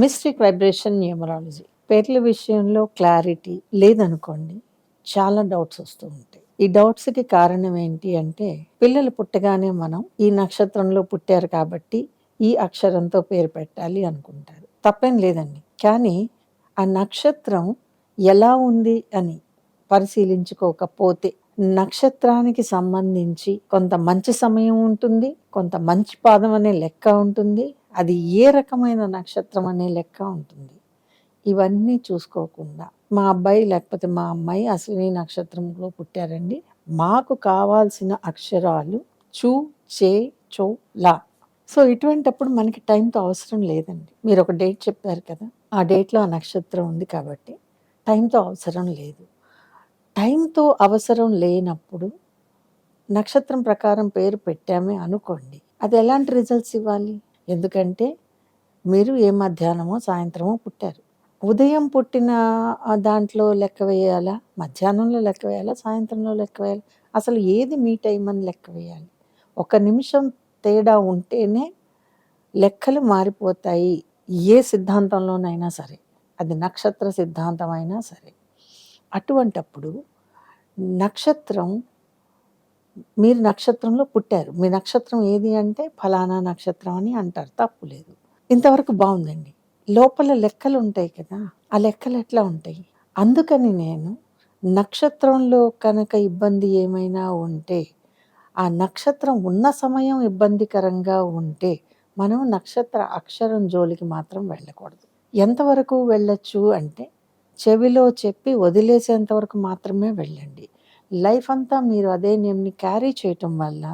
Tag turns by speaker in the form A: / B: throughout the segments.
A: Mystic vibration numerology. పేర్ల విషయంలో clarity లేదనుకోండి చాలా డౌట్స్ వస్తూ ఉంటాయి. ఈ డౌట్స్కి కారణం ఏంటి అంటే పిల్లలు పుట్టగానే మనం ఈ నక్షత్రంలో పుట్టారు కాబట్టి ఈ అక్షరంతో పేరు పెట్టాలి అనుకుంటారు. తప్పేం లేదండి. కానీ ఆ నక్షత్రం ఎలా ఉంది అని పరిశీలించుకోకపోతే నక్షత్రానికి సంబంధించి కొంత మంచి సమయం ఉంటుంది కొంత మంచి పాదం అనే లెక్క ఉంటుంది అది ఏ రకమైన నక్షత్రం అనే లెక్క ఉంటుంది. ఇవన్నీ చూసుకోకుండా మా అబ్బాయి లేకపోతే మా అమ్మాయి అశ్విని నక్షత్రంలో పుట్టారండి. మాకు కావాల్సిన అక్షరాలు చూ చే చో లా. సో ఇటువంటప్పుడు మనకి టైంతో అవసరం లేదండి. మీరు ఒక డేట్ చెప్పారు కదా ఆ డేట్లో ఆ నక్షత్రం ఉంది కాబట్టి టైంతో అవసరం లేదు. టైంతో అవసరం లేనప్పుడు నక్షత్రం ప్రకారం పేరు పెట్టామే అనుకోండి అది ఎలాంటి రిజల్ట్స్ ఇవ్వాలి? ఎందుకంటే మీరు ఏ మధ్యాహ్నమో సాయంత్రమో పుట్టారు. ఉదయం పుట్టిన దాంట్లో లెక్క వేయాలా? మధ్యాహ్నంలో లెక్క వేయాలా? సాయంత్రంలో లెక్క వేయాలి? అసలు ఏది మీ టైం అని లెక్క వేయాలి? ఒక నిమిషం తేడా ఉంటేనే లెక్కలు మారిపోతాయి ఏ సిద్ధాంతంలోనైనా సరే. అది నక్షత్ర సిద్ధాంతమైనా సరే. అటువంటప్పుడు నక్షత్రం మీరు నక్షత్రంలో పుట్టారు. మీ నక్షత్రం ఏది అంటే ఫలానా నక్షత్రం అని అంటారు. తప్పు లేదు. ఇంతవరకు బాగుందండి. లోపల లెక్కలు ఉంటాయి కదా ఆ లెక్కలు ఎట్లా ఉంటాయి? అందుకని నేను నక్షత్రంలో కనుక ఇబ్బంది ఏమైనా ఉంటే ఆ నక్షత్రం ఉన్న సమయం ఇబ్బందికరంగా ఉంటే మనం నక్షత్ర అక్షరం జోలికి మాత్రం వెళ్ళకూడదు. ఎంతవరకు వెళ్ళొచ్చు అంటే చెవిలో చెప్పి వదిలేసేంతవరకు మాత్రమే వెళ్ళండి. లైఫ్ అంతా మీరు అదే నేమ్ని క్యారీ చేయటం వల్ల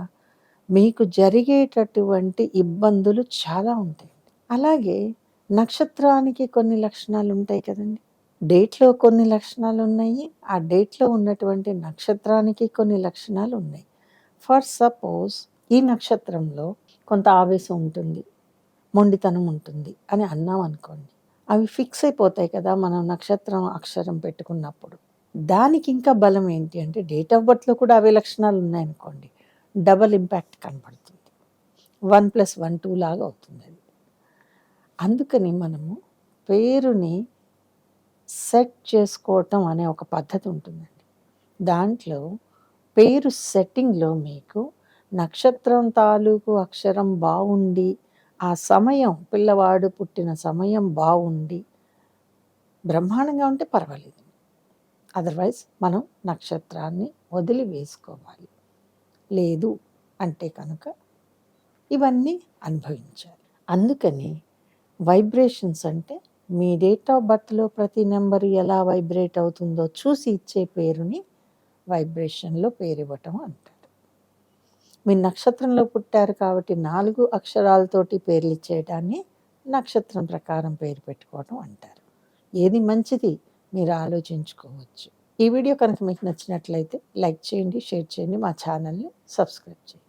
A: మీకు జరిగేటటువంటి ఇబ్బందులు చాలా ఉంటాయి అలాగే నక్షత్రానికి కొన్ని లక్షణాలు ఉంటాయి కదండి. డేట్లో కొన్ని లక్షణాలు ఉన్నాయి. ఆ డేట్లో ఉన్నటువంటి నక్షత్రానికి కొన్ని లక్షణాలు ఉన్నాయి. ఫర్ సపోజ్ ఈ నక్షత్రంలో కొంత ఆవేశం ఉంటుంది మొండితనం ఉంటుంది అని అన్నాం అనుకోండి. అవి ఫిక్స్ అయిపోతాయి కదా మనం నక్షత్రం అక్షరం పెట్టుకున్నప్పుడు. దానికి ఇంకా బలం ఏంటి అంటే డేట్ ఆఫ్ బర్త్లో కూడా అవే లక్షణాలు ఉన్నాయనుకోండి డబల్ ఇంపాక్ట్ కనబడుతుంది. వన్ ప్లస్ వన్ టూ లాగా అవుతుంది అది. అందుకని మనము పేరుని సెట్ చేసుకోవటం అనే ఒక పద్ధతి ఉంటుందండి. దాంట్లో పేరు సెట్టింగ్లో మీకు నక్షత్రం తాలూకు అక్షరం బాగుండి ఆ సమయం పిల్లవాడు పుట్టిన సమయం బాగుండి బ్రహ్మాండంగా ఉంటే పర్వాలేదు. అదర్వైజ్ మనం నక్షత్రాన్ని వదిలి వేసుకోవాలి లేదు అంటే కనుక ఇవన్నీ అనుభవించాలి. అందుకని వైబ్రేషన్స్ అంటే మీ డేట్ ఆఫ్ బర్త్లో ప్రతి నెంబర్ ఎలా వైబ్రేట్ అవుతుందో చూసి ఇచ్చే పేరుని వైబ్రేషన్లో పేరు ఇవ్వటం అంటారు. మీరు నక్షత్రంలో పుట్టారు కాబట్టి నాలుగు అక్షరాలతోటి పేర్లు ఇచ్చేయడాన్ని నక్షత్రం ప్రకారం పేరు పెట్టుకోవడం అంటారు. ఏది మంచిది? మీరు ఆలోచించుకోవచ్చు. ఈ వీడియో కనుక మీకు నచ్చినట్లయితే లైక్ చేయండి షేర్ చేయండి మా ఛానల్ని సబ్స్క్రైబ్ చేయండి.